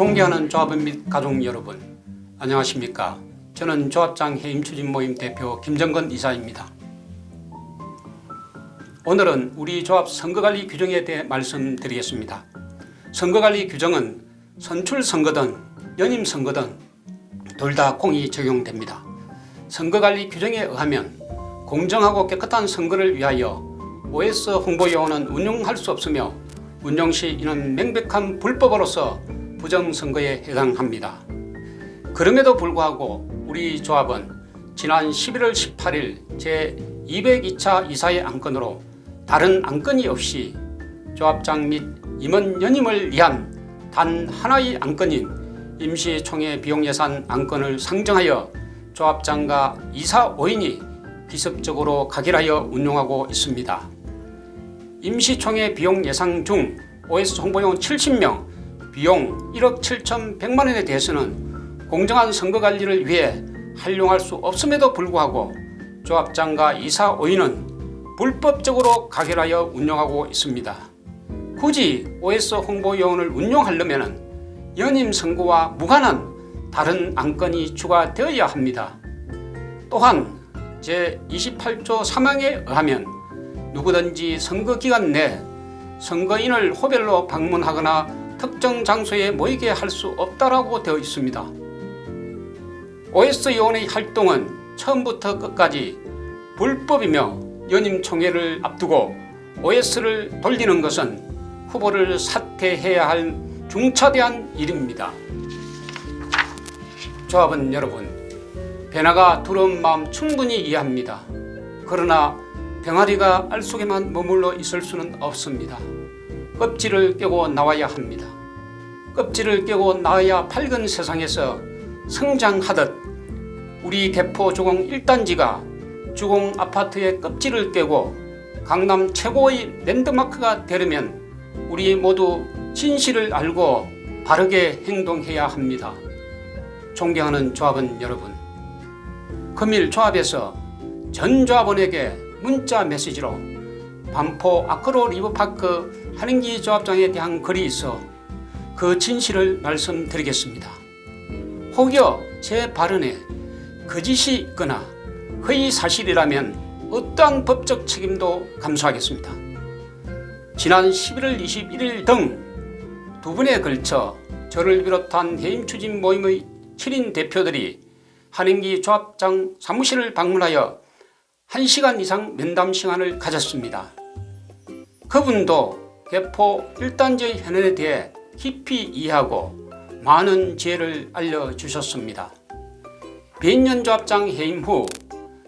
존경하는 조합원 및 가족 여러분, 안녕하십니까? 저는 조합장 해임 추진 모임 대표 김정건 이사입니다. 오늘은 우리 조합 선거관리 규정에 대해 말씀드리겠습니다. 선거관리 규정은 선출 선거든 연임 선거든 둘 다 공이 적용됩니다. 선거관리 규정에 의하면 공정하고 깨끗한 선거를 위하여 OS 홍보 요원은 운영할 수 없으며 운영 시 이는 명백한 불법으로서 부정선거에 해당합니다. 그럼에도 불구하고 우리 조합은 지난 11월 18일 제 202차 이사회 안건으로 다른 안건이 없이 조합장 및 임원 연임을 위한 단 하나의 안건인 임시총회 비용 예산 안건을 상정하여 조합장과 이사 5인이 기습적으로 가결하여 운용하고 있습니다. 임시총회 비용 예상 중 OS 홍보용 70명 비용 1억 7천100만 원에 대해서는 공정한 선거 관리를 위해 활용할 수 없음에도 불구하고 조합장과 이사 5인은 불법적으로 가결하여 운영하고 있습니다. 굳이 OS 홍보 요원을 운용하려면 연임 선거와 무관한 다른 안건이 추가되어야 합니다. 또한 제28조 3항에 의하면 누구든지 선거 기간 내 선거인을 호별로 방문하거나 특정 장소에 모이게 할 수 없다라고 되어 있습니다. OS 요원의 활동은 처음부터 끝까지 불법이며 연임 총회를 앞두고 OS를 돌리는 것은 후보를 사퇴해야 할 중차대한 일입니다. 조합은 여러분, 변화가 두려운 마음 충분히 이해합니다. 그러나 병아리가 알 속에만 머물러 있을 수는 없습니다. 껍질을 깨고 나와야 합니다. 껍질을 깨고 나와야 밝은 세상에서 성장하듯 우리 개포 주공 1단지가 주공 아파트의 껍질을 깨고 강남 최고의 랜드마크가 되려면 우리 모두 진실을 알고 바르게 행동해야 합니다. 존경하는 조합원 여러분, 금일 조합에서 전 조합원에게 문자 메시지로 반포 아크로 리버파크 한인기 조합장에 대한 글이 있어 그 진실을 말씀드리겠습니다. 혹여 제 발언에 거짓이 있거나 허위 사실이라면 어떠한 법적 책임도 감수하겠습니다. 지난 11월 21일 등두 번에 걸쳐 저를 비롯한 해임 추진 모임의 7인 대표들이 한인기 조합장 사무실을 방문하여 1시간 이상 면담 시간을 가졌습니다. 그분도 개포 1단지의 현안에 대해 깊이 이해하고 많은 지혜를 알려주셨습니다. 비인년 조합장 해임 후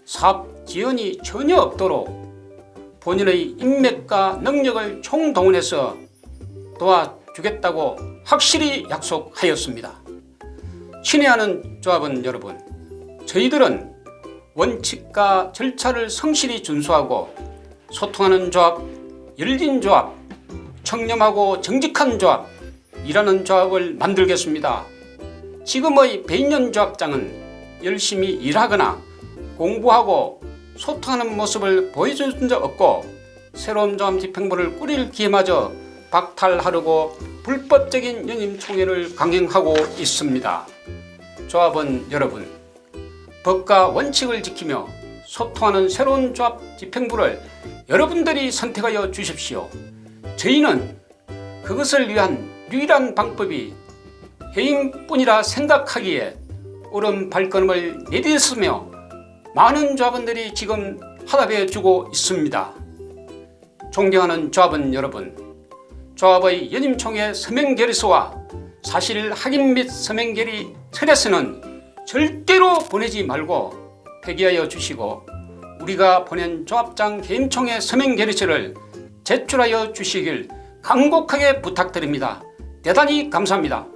사업 지원이 전혀 없도록 본인의 인맥과 능력을 총동원해서 도와주겠다고 확실히 약속하였습니다. 친애하는 조합원 여러분, 저희들은 원칙과 절차를 성실히 준수하고 소통하는 조합, 열린 조합, 청렴하고 정직한 조합, 이라는 조합을 만들겠습니다. 지금의 배인년 조합장은 열심히 일하거나 공부하고 소통하는 모습을 보여준 적 없고 새로운 조합 집행부를 꾸릴 기회마저 박탈하려고 불법적인 연임 총회를 강행하고 있습니다. 조합원 여러분, 법과 원칙을 지키며 소통하는 새로운 조합 집행부를 여러분들이 선택하여 주십시오. 저희는 그것을 위한 유일한 방법이 해임뿐이라 생각하기에 옳은 발걸음을 내딛었으며 많은 조합원들이 지금 화답해 주고 있습니다. 존경하는 조합원 여러분, 조합의 연임총회 서명 결의서와 사실 확인 및 서명 결의 철회서는 절대로 보내지 말고 폐기하여 주시고 우리가 보낸 조합장 해임총회 서명 결의서를 제출하여 주시길 간곡하게 부탁드립니다. 대단히 감사합니다.